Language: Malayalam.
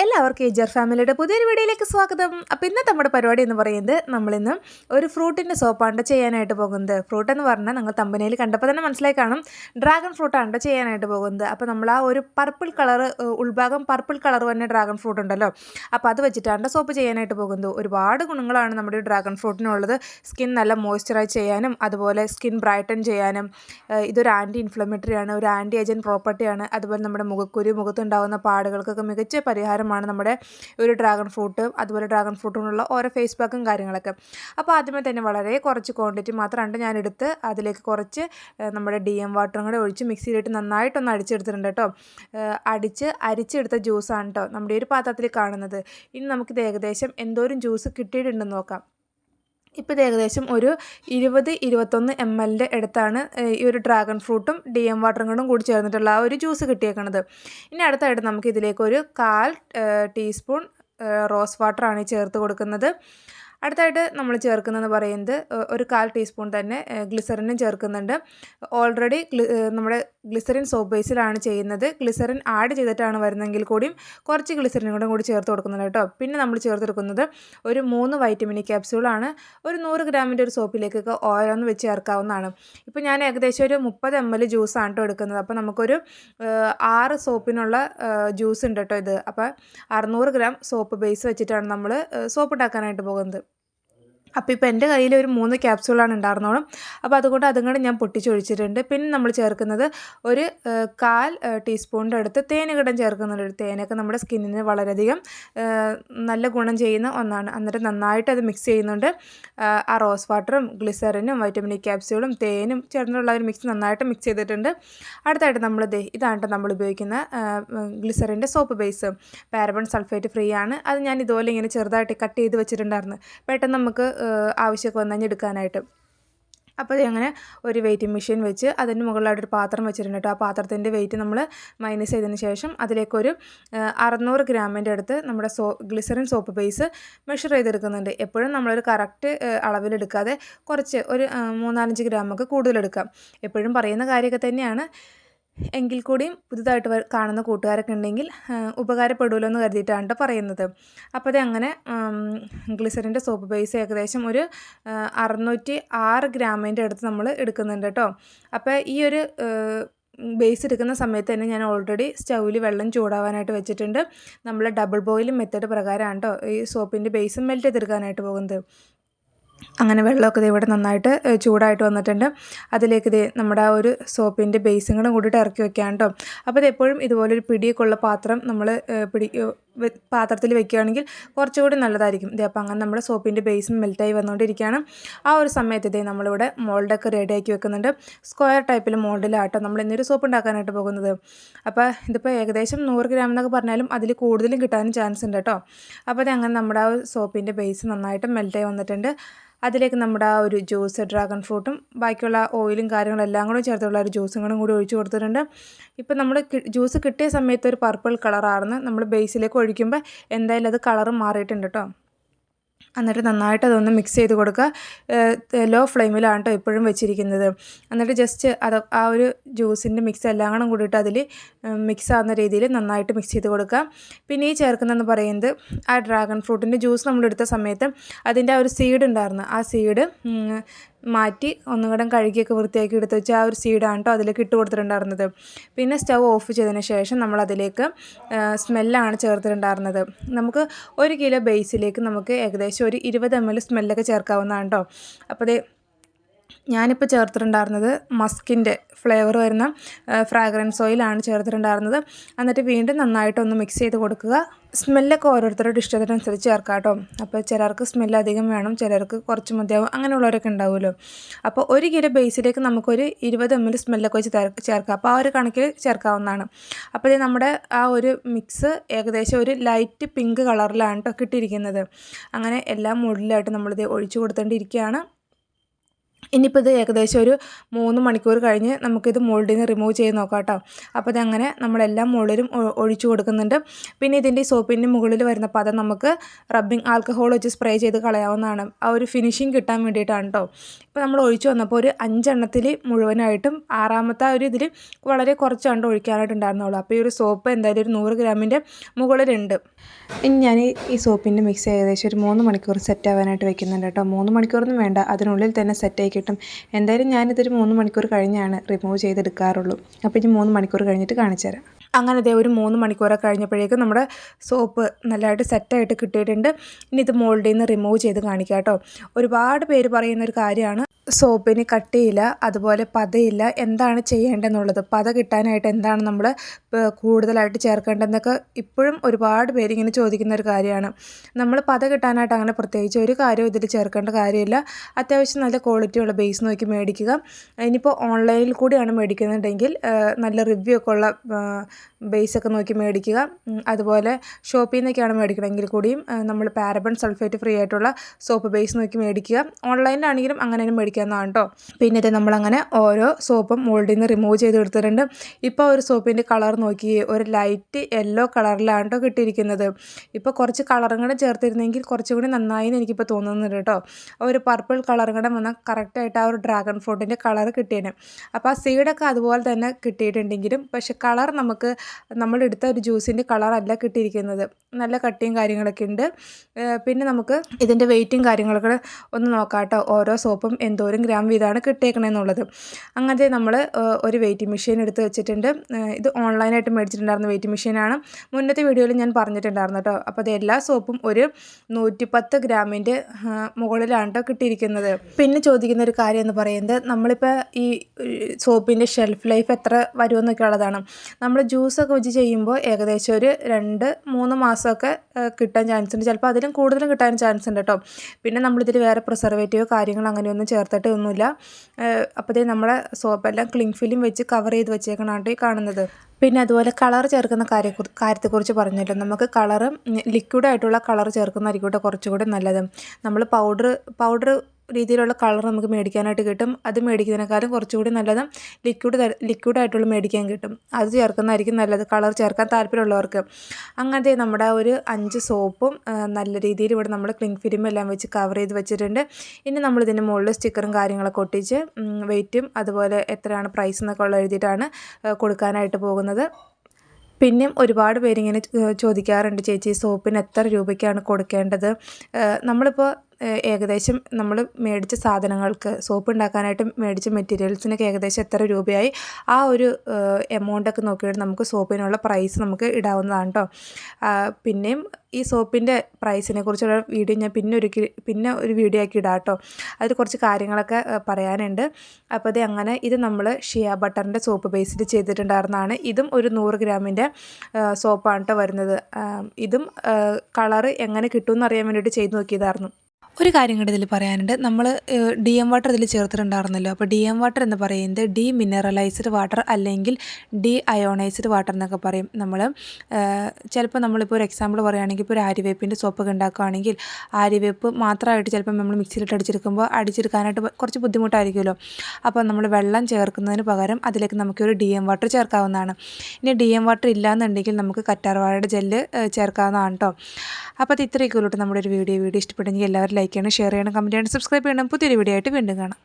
എല്ലാവർക്കും എജർ ഫാമിലിയുടെ പുതിയൊരു വീഡിയോയിലേക്ക് സ്വാഗതം. അപ്പോൾ ഇന്നത്തെ നമ്മുടെ പരിപാടി എന്ന് പറയുന്നത് നമ്മളിന്ന് ഒരു ഫ്രൂട്ടിന്റെ സോപ്പാണ് ചെയ്യാനായിട്ട് പോകുന്നത്. ഫ്രൂട്ട് എന്ന് പറഞ്ഞാൽ നിങ്ങൾ തമ്പനയിൽ കണ്ടപ്പോൾ തന്നെ മനസ്സിലായി കാണും. ഡ്രാഗൺ ഫ്രൂട്ടാണ് ചെയ്യാനായിട്ട് പോകുന്നത്. അപ്പോൾ നമ്മൾ ആ ഒരു പർപ്പിൾ കളർ ഉൾഭാഗം പർപ്പിൾ കളർ തന്നെ ഡ്രാഗൺ ഫ്രൂട്ട് ഉണ്ടല്ലോ. അപ്പോൾ അത് വെച്ചിട്ടാണ് സോപ്പ് ചെയ്യാനായിട്ട് പോകുന്നത്. ഒരുപാട് ഗുണങ്ങളാണ് നമ്മുടെ ഈ ഡ്രാഗൺ ഫ്രൂട്ടിനുള്ളത്. സ്കിൻ നല്ല മോയ്സ്ചറൈസ് ചെയ്യാനും അതുപോലെ സ്കിൻ ബ്രൈറ്റൺ ചെയ്യാനും ഇതൊരു ആന്റി ഇൻഫ്ലമേറ്ററി ആണ് ഒരു ആന്റി ഏജന്റ് പ്രോപ്പർട്ടിയാണ് അതുപോലെ നമ്മുടെ മുഖക്കുരു മുഖത്തുണ്ടാകുന്ന പാടുകൾക്കൊക്കെ മികച്ച പരിഹാരമാണ് നമ്മുടെ ഒരു ഡ്രാഗൺ ഫ്രൂട്ട് അതുപോലെ ഡ്രാഗൺ ഫ്രൂട്ടിനുള്ള ഓരോ ഫേസ് പാക്കും കാര്യങ്ങളൊക്കെ. അപ്പോൾ ആദ്യമേ തന്നെ വളരെ കുറച്ച് ക്വാണ്ടിറ്റി മാത്രമാണ് ഞാൻ എടുത്ത് അതിലേക്ക് കുറച്ച് നമ്മുടെ ഡി എം വാട്ടറും കൂടെ ഒഴിച്ച് മിക്സിയിലിട്ട് നന്നായിട്ടൊന്ന് അടിച്ചെടുത്തിട്ടുണ്ട് കേട്ടോ. അടിച്ച് അരിച്ചെടുത്ത ജ്യൂസാണ് കേട്ടോ നമ്മുടെ ഒരു പാത്രത്തിൽ കാണുന്നത്. ഇനി നമുക്കിത് ഏകദേശം എന്തോരം ജ്യൂസ് കിട്ടിയിട്ടുണ്ടെന്ന് നോക്കാം. ഇപ്പോൾ ഇത് ഏകദേശം ഒരു ഇരുപത് ഇരുപത്തൊന്ന് എം എല്ലിന്റെ അടുത്താണ് ഈ ഒരു ഡ്രാഗൺ ഫ്രൂട്ടും ഡി എം വാട്ടറും കൂടും കൂടി ചേർന്നിട്ടുള്ള ആ ഒരു ജ്യൂസ് കിട്ടിയേക്കണത്. ഇനി അടുത്തായിട്ട് നമുക്ക് ഇതിലേക്ക് ഒരു കാൽ ടീസ്പൂൺ റോസ് വാട്ടറാണ് ചേർത്ത് കൊടുക്കുന്നത്. അടുത്തായിട്ട് നമ്മൾ ചേർക്കുന്നതെന്ന് പറയുന്നത് ഒരു കാൽ ടീസ്പൂൺ തന്നെ ഗ്ലിസറിനും ചേർക്കുന്നുണ്ട്. ഓൾറെഡി നമ്മുടെ ഗ്ലിസറിൻ സോപ്പ് ബേസിലാണ് ചെയ്യുന്നത്. ഗ്ലിസറിൻ ആഡ് ചെയ്തിട്ടാണ് വരുന്നതെങ്കിൽ കൂടിയും കുറച്ച് ഗ്ലിസറിനും കൂടെ കൂടി ചേർത്ത് കൊടുക്കുന്നുണ്ട് കേട്ടോ. പിന്നെ നമ്മൾ ചേർത്ത് കൊടുക്കുന്നത് ഒരു മൂന്ന് വൈറ്റമിൻ ക്യാപ്സ്യൂളാണ് ഒരു നൂറ് ഗ്രാമിന്റെ ഒരു സോപ്പിലേക്കൊക്കെ ഓരോന്ന് വെച്ച് ചേർക്കാവുന്നതാണ്. ഇപ്പോൾ ഞാൻ ഏകദേശം ഒരു മുപ്പത് എം എൽ ജ്യൂസാണ് കേട്ടോ എടുക്കുന്നത്. അപ്പോൾ നമുക്കൊരു ആറ് സോപ്പിനുള്ള ജ്യൂസ് ഉണ്ട് കേട്ടോ ഇത്. അപ്പോൾ അറുന്നൂറ് ഗ്രാം സോപ്പ് ബേസ് വെച്ചിട്ടാണ് നമ്മൾ സോപ്പ് ഉണ്ടാക്കാനായിട്ട് പോകുന്നത്. അപ്പോൾ ഇപ്പോൾ എന്റെ കയ്യിൽ ഒരു മൂന്ന് ക്യാപ്സ്യൂളാണ് ഉണ്ടായിരുന്നോളും. അപ്പോൾ അതുകൊണ്ട് അതും കൂടെ ഞാൻ പൊട്ടിച്ചൊഴിച്ചിട്ടുണ്ട്. പിന്നെ നമ്മൾ ചേർക്കുന്നത് ഒരു കാൽ ടീസ്പൂണിന്റെ അടുത്ത് തേനുകിടം ചേർക്കുന്നുണ്ട് ഒരു തേനൊക്കെ നമ്മുടെ സ്കിന്നിന് വളരെയധികം നല്ല ഗുണം ചെയ്യുന്ന ഒന്നാണ്. എന്നിട്ട് നന്നായിട്ട് അത് മിക്സ് ചെയ്യുന്നുണ്ട്. ആ റോസ് വാട്ടറും ഗ്ലിസറിനും വൈറ്റമിൻ ഇ ക്യാപ്സ്യൂളും തേനും ചേർന്നുള്ള ഒരു മിക്സ് നന്നായിട്ട് മിക്സ് ചെയ്തിട്ടുണ്ട്. അടുത്തായിട്ട് നമ്മൾ ഇതാണ് നമ്മൾ ഉപയോഗിക്കുന്ന ഗ്ലിസറിന്റെ soap base paraben sulphate free ആണ്. അത് ഞാൻ ഇതുപോലെ ഇങ്ങനെ ചെറുതായിട്ട് കട്ട് ചെയ്ത് വെച്ചിട്ടുണ്ടായിരുന്നു. പെട്ടെന്ന് നമുക്ക് ആവശ്യമൊക്കെ വന്നാൽ എടുക്കാനായിട്ട്. അപ്പോൾ അങ്ങനെ ഒരു വെയിറ്റിംഗ് മെഷീൻ വെച്ച് അതിന്റെ മുകളിലായിട്ട് ഒരു പാത്രം വെച്ചിട്ടുണ്ട് കേട്ടോ. ആ പാത്രത്തിന്റെ വെയിറ്റ് നമ്മൾ മൈനസ് ചെയ്തതിന് ശേഷം അതിലേക്കൊരു അറുന്നൂറ് ഗ്രാമിന്റെ അടുത്ത് നമ്മുടെ so glycerin soap base measure ചെയ്തെടുക്കുന്നുണ്ട്. എപ്പോഴും നമ്മളൊരു കറക്റ്റ് അളവിലെടുക്കാതെ കുറച്ച് ഒരു മൂന്നാലഞ്ച് ഗ്രാമൊക്കെ കൂടുതലെടുക്കാം എപ്പോഴും പറയുന്ന കാര്യമൊക്കെ തന്നെയാണ്. എങ്കിൽ കൂടിയും പുതുതായിട്ട് കാണുന്ന കൂട്ടുകാരൊക്കെ ഉണ്ടെങ്കിൽ ഉപകാരപ്പെടുമല്ലോ എന്ന് കരുതിയിട്ടാണ് ട്ടോ പറയുന്നത്. അപ്പോൾ അത് അങ്ങനെ ഗ്ലിസറിന്റെ സോപ്പ് ബേസ് ഏകദേശം ഒരു അറുന്നൂറ്റി ആറ് ഗ്രാമിന്റെ അടുത്ത് നമ്മൾ എടുക്കുന്നുണ്ട് കേട്ടോ അപ്പോൾ ഈ ഒരു ബേസ് എടുക്കുന്ന സമയത്ത് തന്നെ ഞാൻ ഓൾറെഡി സ്റ്റൗവിൽ വെള്ളം ചൂടാവാനായിട്ട് വെച്ചിട്ടുണ്ട്. നമ്മൾ ഡബിൾ ബോയിൽ മെത്തേഡ് പ്രകാരമാണ് കേട്ടോ ഈ സോപ്പിന്റെ ബേസ് മെൽറ്റ് ചെയ്തെടുക്കാനായിട്ട് പോകുന്നത്. അങ്ങനെ വെള്ളമൊക്കെ ദേ ഇവിടെ നന്നായിട്ട് ചൂടായിട്ട് വന്നിട്ടുണ്ട്. അതിലേക്ക് ഇത് നമ്മുടെ ആ ഒരു സോപ്പിന്റെ ബേസും കൂടെ കൂടിയിട്ട് ഇറക്കി വെക്കാം കേട്ടോ അപ്പോൾ ഇത് എപ്പോഴും ഇതുപോലൊരു പിടിയൊക്കെ ഉള്ള പാത്രം നമ്മൾ പിടി പാത്രത്തിൽ വെക്കുകയാണെങ്കിൽ കുറച്ചുകൂടി നല്ലതായിരിക്കും. ഇതേ അപ്പോൾ അങ്ങനെ നമ്മുടെ സോപ്പിന്റെ ബേസും മെൽറ്റായി വന്നുകൊണ്ടിരിക്കുകയാണ്. ആ ഒരു സമയത്ത് ഇതേ നമ്മളിവിടെ മോൾഡൊക്കെ റെഡിയാക്കി വെക്കുന്നുണ്ട്. സ്ക്വയർ ടൈപ്പിൽ മോൾഡിലാട്ടോ നമ്മൾ ഇന്നൊരു സോപ്പ് ഉണ്ടാക്കാനായിട്ട് പോകുന്നത്. അപ്പോൾ ഇതിപ്പോൾ ഏകദേശം നൂറ് ഗ്രാം എന്നൊക്കെ പറഞ്ഞാലും അതിൽ കൂടുതലും കിട്ടാനും ചാൻസ് ഉണ്ട് കേട്ടോ അപ്പോൾ അത് അങ്ങനെ നമ്മുടെ ആ സോപ്പിന്റെ ബേസ് നന്നായിട്ട് മെൽറ്റായി വന്നിട്ടുണ്ട്. അതിലേക്ക് നമ്മുടെ ആ ഒരു ജ്യൂസ് ഡ്രാഗൺ ഫ്രൂട്ടും ബാക്കിയുള്ള ഓയിലും കാര്യങ്ങളെല്ലാം കൂടെ ചേർത്തുള്ള ഒരു ജ്യൂസും കൂടെ ഒഴിച്ച് കൊടുത്തിട്ടുണ്ട്. ഇപ്പം നമ്മൾ ജ്യൂസ് കിട്ടിയ സമയത്ത് ഒരു പർപ്പിൾ കളറായിരുന്നു നമ്മൾ ബേസിലേക്ക് ഒഴിക്കുമ്പോൾ എന്തായാലും അത് കളറും മാറിയിട്ടുണ്ട് കേട്ടോ. എന്നിട്ട് നന്നായിട്ട് അതൊന്ന് മിക്സ് ചെയ്ത് കൊടുക്കുക. ലോ ഫ്ലെയിമിലാണ് കേട്ടോ എപ്പോഴും വെച്ചിരിക്കുന്നത്. എന്നിട്ട് ജസ്റ്റ് അത് ആ ഒരു ജ്യൂസിന്റെ മിക്സ് എല്ലാം കൂടെ കൂടിയിട്ട് അതിൽ മിക്സ് ആവുന്ന രീതിയിൽ നന്നായിട്ട് മിക്സ് ചെയ്ത് കൊടുക്കുക. പിന്നെ ഈ ചേർക്കുന്നതെന്ന് പറയുന്നത് ആ ഡ്രാഗൺ ഫ്രൂട്ടിന്റെ ജ്യൂസ് നമ്മളെടുത്ത സമയത്ത് അതിന്റെ ആ ഒരു സീഡ് ഉണ്ടായിരുന്നു. ആ സീഡ് മാറ്റി ഒന്നും കൂടെ കഴുകിയൊക്കെ വൃത്തിയാക്കി എടുത്ത് വെച്ചാൽ ആ ഒരു സീഡാണ് കേട്ടോ അതിലേക്ക് ഇട്ട് കൊടുത്തിട്ടുണ്ടായിരുന്നത്. പിന്നെ സ്റ്റവ് ഓഫ് ചെയ്തതിന് ശേഷം നമ്മൾ അതിലേക്ക് സ്മെല്ലാണ് ചേർത്തിട്ടുണ്ടായിരുന്നത്. നമുക്ക് ഒരു കിലോ ബേസിലേക്ക് നമുക്ക് ഏകദേശം ഒരു ഇരുപത് എം എൽ സ്മെല്ലൊക്കെ ചേർക്കാവുന്നതാണ് കേട്ടോ അപ്പോൾ ഞാനിപ്പോൾ ചേർത്തിട്ടുണ്ടായിരുന്നത് മസ്കിന്റെ ഫ്ലേവർ വരുന്ന ഫ്രാഗ്രൻസ് ഓയിലാണ് ചേർത്തിട്ടുണ്ടായിരുന്നത്. എന്നിട്ട് വീണ്ടും നന്നായിട്ടൊന്ന് മിക്സ് ചെയ്ത് കൊടുക്കുക. സ്മെല്ലൊക്കെ ഓരോരുത്തരുടെ ഇഷ്ടത്തിനനുസരിച്ച് ചേർക്കാം കേട്ടോ. അപ്പോൾ ചിലർക്ക് സ്മെല്ല് അധികം വേണം ചിലർക്ക് കുറച്ച് മതിയാവും അങ്ങനെയുള്ളവരൊക്കെ ഉണ്ടാവുമല്ലോ. അപ്പോൾ ഒരു കിലോ ബേസിലേക്ക് നമുക്കൊരു ഇരുപത് എം എൽ സ്മെല്ലൊക്കെ വെച്ച് ചേർക്കാം. അപ്പോൾ ആ ഒരു കണക്കിൽ ചേർക്കാവുന്നതാണ്. അപ്പോൾ നമ്മുടെ ആ ഒരു മിക്സ് ഏകദേശം ഒരു ലൈറ്റ് പിങ്ക് കളറിലാണ് കേട്ടോ കിട്ടിയിരിക്കുന്നത്. അങ്ങനെ എല്ലാം മുകളിലായിട്ട് നമ്മളിത് ഒഴിച്ചു കൊടുത്തേണ്ടിയിരിക്കുകയാണ് ഇനിയിപ്പോൾ ഇത് ഏകദേശം ഒരു മൂന്ന് മണിക്കൂർ കഴിഞ്ഞ് നമുക്കിത് മോൾഡിൽ നിന്ന് റിമൂവ് ചെയ്ത് നോക്കാം കേട്ടോ. അപ്പോൾ ഇതങ്ങനെ നമ്മളെല്ലാം മുകളിലും ഒഴിച്ചു കൊടുക്കുന്നുണ്ട്. പിന്നെ ഇതിന്റെ സോപ്പിന്റെ മുകളിൽ വരുന്ന പദം നമുക്ക് റബ്ബിംഗ് ആൽക്കഹോൾ വെച്ച് സ്പ്രേ ചെയ്ത് കളയാവുന്നതാണ്. ആ ഒരു ഫിനിഷിങ് കിട്ടാൻ വേണ്ടിയിട്ടാണ് കേട്ടോ ഇപ്പോൾ നമ്മൾ ഒഴിച്ചു വന്നപ്പോൾ ഒരു അഞ്ചെണ്ണത്തിൽ മുഴുവനായിട്ടും ആറാമത്തെ ഒരു ഇതിൽ വളരെ കുറച്ചാണ്ട് ഒഴിക്കാനായിട്ട് ഉണ്ടായിരുന്നുള്ളൂ അപ്പോൾ ഈ ഒരു സോപ്പ് എന്തായാലും ഒരു നൂറ് ഗ്രാമിന്റെ മുകളിലുണ്ട്. ഇനി ഞാൻ ഈ- സോപ്പിന്റെ മിക്സ് ഏകദേശം ഒരു മൂന്ന് മണിക്കൂർ സെറ്റ് ആവാനായിട്ട് വെക്കുന്നുണ്ട് കേട്ടോ മൂന്ന് മണിക്കൂറൊന്നും വേണ്ട. അതിനുള്ളിൽ തന്നെ സെറ്റായി കിട്ടും. എന്തായാലും ഞാനിതൊരു മൂന്ന് മണിക്കൂർ കഴിഞ്ഞാണ് റിമൂവ് ചെയ്തെടുക്കാറുള്ളൂ. അപ്പോൾ ഇനി മൂന്ന് മണിക്കൂർ കഴിഞ്ഞിട്ട് കാണിച്ചു തരാം. അങ്ങനെ ഇതേ ഒരു മൂന്ന് മണിക്കൂറൊക്കെ കഴിഞ്ഞപ്പോഴേക്കും നമ്മുടെ സോപ്പ് നല്ലതായിട്ട് സെറ്റായിട്ട് കിട്ടിയിട്ടുണ്ട്. ഇനി ഇത് മോൾഡിൽ നിന്ന് റിമൂവ് ചെയ്ത് കാണിക്കാം കേട്ടോ. ഒരുപാട് പേര് പറയുന്ന ഒരു കാര്യമാണ് സോപ്പിന് കട്ടിയില്ല അതുപോലെ പതയില്ല. എന്താണ് ചെയ്യേണ്ടതെന്നുള്ളത്? പത കിട്ടാനായിട്ട് എന്താണ് നമ്മൾ കൂടുതലായിട്ട് ചേർക്കേണ്ടതെന്നൊക്കെ ഇപ്പോഴും ഒരുപാട് പേരിങ്ങനെ ചോദിക്കുന്ന ഒരു കാര്യമാണ്. നമ്മൾ പത കിട്ടാനായിട്ട് അങ്ങനെ പ്രത്യേകിച്ച് ഒരു കാര്യവും ഇതിൽ ചേർക്കേണ്ട കാര്യമില്ല. അത്യാവശ്യം നല്ല ക്വാളിറ്റിയുള്ള ബേസ് നോക്കി മേടിക്കുക. ഇനിയിപ്പോൾ ഓൺലൈനിൽ കൂടിയാണ് മേടിക്കുന്നുണ്ടെങ്കിൽ നല്ല റിവ്യൂ ഒക്കെ ഉള്ള ബേസൊക്കെ നോക്കി മേടിക്കുക. അതുപോലെ ഷോപ്പിൽ നിന്നൊക്കെയാണ് മേടിക്കണമെങ്കിൽ കൂടിയും നമ്മൾ പാരബൺ സൾഫേറ്റ് ഫ്രീ ആയിട്ടുള്ള സോപ്പ് ബേസ് നോക്കി മേടിക്കുക. ഓൺലൈനിലാണെങ്കിലും അങ്ങനെ തന്നെ മേടിക്കാവുന്നതാണ് കേട്ടോ പിന്നെ ഇത് നമ്മളങ്ങനെ ഓരോ സോപ്പും മോൾഡിൽ നിന്ന് റിമൂവ് ചെയ്ത് എടുത്തിട്ടുണ്ട് ഇപ്പോൾ ഒരു സോപ്പിന്റെ കളർ നോക്കി ഒരു ലൈറ്റ് യെല്ലോ കളറിലാണ് കേട്ടോ കിട്ടിയിരിക്കുന്നത്. ഇപ്പോൾ കുറച്ച് കളറും കൂടെ ചേർത്തിരുന്നെങ്കിൽ കുറച്ചുകൂടി നന്നായി എന്ന് എനിക്കിപ്പോൾ തോന്നുന്നുണ്ട് കേട്ടോ ഒരു പർപ്പിൾ കളറും കൂടെ വന്നാൽ കറക്റ്റായിട്ട് ആ ഒരു ഡ്രാഗൺ ഫ്രൂട്ടിന്റെ കളർ കിട്ടിയേനെ. അപ്പോൾ ആ സീഡൊക്കെ അതുപോലെ തന്നെ കിട്ടിയിട്ടുണ്ടെങ്കിലും പക്ഷെ കളർ നമുക്ക് നമ്മളെടുത്ത ഒരു ജ്യൂസിന്റെ കളറല്ല കിട്ടിയിരിക്കുന്നത്. നല്ല കട്ടിയും കാര്യങ്ങളൊക്കെ ഉണ്ട്. പിന്നെ നമുക്ക് ഇതിന്റെ വെയിറ്റും കാര്യങ്ങളൊക്കെ ഒന്ന് നോക്കാം കേട്ടോ ഓരോ സോപ്പും എന്തോരം ഗ്രാം വീതമാണ് കിട്ടിയേക്കണമെന്നുള്ളത് അങ്ങനത്തെ നമ്മൾ ഒരു വെയിറ്റിംഗ് മെഷീൻ എടുത്ത് വെച്ചിട്ടുണ്ട്. ഇത് ഓൺലൈനായിട്ട് മേടിച്ചിട്ടുണ്ടായിരുന്ന വെയിറ്റിംഗ് മെഷീനാണ്. മുന്നത്തെ വീഡിയോയിൽ ഞാൻ പറഞ്ഞിട്ടുണ്ടായിരുന്നു കേട്ടോ. അപ്പോൾ അത് എല്ലാ സോപ്പും ഒരു നൂറ്റിപ്പത്ത് ഗ്രാമിന്റെ മുകളിലാണ് കേട്ടോ കിട്ടിയിരിക്കുന്നത്. പിന്നെ ചോദിക്കുന്ന ഒരു കാര്യം എന്ന് പറയുന്നത് നമ്മളിപ്പോൾ ഈ സോപ്പിന്റെ ഷെൽഫ് ലൈഫ് എത്ര വരുമെന്നൊക്കെ ഉള്ളതാണ്. നമ്മൾ ജ്യൂസൊക്കെ വെച്ച് ചെയ്യുമ്പോൾ ഏകദേശം ഒരു രണ്ട് മൂന്ന് മാസമൊക്കെ കിട്ടാൻ ചാൻസ് ഉണ്ട് ചിലപ്പോൾ അതിലും കൂടുതലും കിട്ടാൻ ചാൻസ് ഉണ്ട് കേട്ടോ. പിന്നെ നമ്മളിതിൽ വേറെ പ്രിസർവേറ്റീവ് കാര്യങ്ങൾ അങ്ങനെയൊന്നും ചേർത്തിട്ട് ഒന്നുമില്ല അപ്പോഴത്തേ നമ്മുടെ സോപ്പെല്ലാം ക്ലിങ് ഫിലിം വെച്ച് കവർ ചെയ്ത് വെച്ചേക്കണാട്ടോ ഈ കാണുന്നത്. പിന്നെ അതുപോലെ കളർ ചേർക്കുന്ന കാര്യ കാര്യത്തെക്കുറിച്ച് പറഞ്ഞല്ലോ. നമുക്ക് കളറ് ലിക്വിഡായിട്ടുള്ള കളർ ചേർക്കുന്നതായിരിക്കും കേട്ടോ കുറച്ചുകൂടെ നല്ലത്. നമ്മൾ പൗഡർ പൗഡർ രീതിയിലുള്ള കളർ നമുക്ക് മേടിക്കാനായിട്ട് കിട്ടും. അത് മേടിക്കുന്നതിനേക്കാളും കുറച്ചുകൂടി നല്ലത് ലിക്വിഡ് ലിക്വിഡ് ആയിട്ടുള്ള മേടിക്കാൻ കിട്ടും. അത് ചേർക്കുന്നതായിരിക്കും നല്ലത്. കളർ ചേർക്കാൻ താല്പര്യമുള്ളവർക്ക്. അങ്ങനത്തെ നമ്മുടെ ഒരു അഞ്ച് സോപ്പും നല്ല രീതിയിൽ ഇവിടെ നമ്മൾ ക്ലിങ് ഫിലിം എല്ലാം വെച്ച് കവർ ചെയ്ത് വെച്ചിട്ടുണ്ട്. ഇനി നമ്മൾ ഇതിന്റെ മുകളിൽ സ്റ്റിക്കറും കാര്യങ്ങളൊക്കെ ഒട്ടിച്ച് വെയിറ്റും അതുപോലെ എത്രയാണ് പ്രൈസ് എന്നൊക്കെ ഉള്ള എഴുതിയിട്ടാണ് കൊടുക്കാനായിട്ട് പോകുന്നത്. പിന്നെയും ഒരുപാട് പേരിങ്ങനെ ചോദിക്കാറുണ്ട് ചേച്ചി സോപ്പിന് എത്ര രൂപയ്ക്കാണ് കൊടുക്കേണ്ടത്? നമ്മളിപ്പോൾ ഏകദേശം നമ്മൾ മേടിച്ച സാധനങ്ങൾക്ക് സോപ്പ് ഉണ്ടാക്കാനായിട്ട് മേടിച്ച മെറ്റീരിയൽസിനൊക്കെ ഏകദേശം എത്ര രൂപയായി ആ ഒരു എമൗണ്ടൊക്കെ നോക്കിയിട്ട് നമുക്ക് സോപ്പിനുള്ള പ്രൈസ് നമുക്ക് ഇടാവുന്നതാണ് കേട്ടോ പിന്നെയും ഈ സോപ്പിന്റെ പ്രൈസിനെ കുറിച്ചുള്ള വീഡിയോ ഞാൻ പിന്നെ ഒരു പിന്നെ ഒരു വീഡിയോ ആക്കി ഇടാം കേട്ടോ അതിൽ കുറച്ച് കാര്യങ്ങളൊക്കെ പറയാനുണ്ട്. അപ്പോൾ അത് അങ്ങനെ ഇത് നമ്മൾ ഷിയ ബട്ടറിന്റെ സോപ്പ് ബേസിൽ ചെയ്തിട്ടുണ്ടായിരുന്നതാണ്. ഇതും ഒരു നൂറ് ഗ്രാമിന്റെ സോപ്പാണ് കേട്ടോ വരുന്നത്. ഇതും കളറ് എങ്ങനെ കിട്ടുമെന്ന് അറിയാൻ വേണ്ടിയിട്ട് ചെയ്ത് നോക്കിയതായിരുന്നു. ഒരു കാര്യം കൂടി ഇതിൽ പറയാനുണ്ട്. നമ്മൾ ഡി എം വാട്ടർ ഇതിൽ ചേർത്തിട്ടുണ്ടായിരുന്നല്ലോ. അപ്പോൾ ഡി എം വാട്ടർ എന്ന് പറയുന്നത് ഡി മിനറലൈസ്ഡ് വാട്ടർ അല്ലെങ്കിൽ ഡി അയോണൈസ്ഡ് വാട്ടർ എന്നൊക്കെ പറയും. നമ്മൾ ചിലപ്പോൾ നമ്മളിപ്പോൾ ഒരു എക്സാമ്പിൾ പറയുകയാണെങ്കിൽ ഇപ്പോൾ ഒരു ആര്യവേപ്പിന്റെ സോപ്പൊക്കെ ഉണ്ടാക്കുകയാണെങ്കിൽ ആര്യവേപ്പ് മാത്രമായിട്ട് ചിലപ്പോൾ നമ്മൾ മിക്സിയിലിട്ട് അടിച്ചെടുക്കുമ്പോൾ അടിച്ചെടുക്കാനായിട്ട് കുറച്ച് ബുദ്ധിമുട്ടായിരിക്കുമല്ലോ. അപ്പോൾ നമ്മൾ വെള്ളം ചേർക്കുന്നതിന് പകരം അതിലേക്ക് നമുക്കൊരു ഡി എം വാട്ടർ ചേർക്കാവുന്നതാണ്. ഇനി ഡി എം വാട്ടർ ഇല്ലയെന്നുണ്ടെങ്കിൽ നമുക്ക് കറ്റാർവാഴയുടെ ജെല്ല് ചേർക്കാവുന്നതാണ് കേട്ടോ അപ്പോൾ അത് ഇത്രയൊക്കെ ഉള്ളൂട്ടോ നമ്മുടെ ഒരു വീഡിയോ. വീഡിയോ ഇഷ്ടപ്പെട്ടെങ്കിൽ എല്ലാവരും ലൈക്ക് ചെയ്യണം ഷെയർ ചെയ്യണം കമന്റ് ചെയ്യണം സബ്സ്ക്രൈബ് ചെയ്യണം. പുതിയൊരു വീഡിയോ ആയിട്ട് വീണ്ടും കാണാം.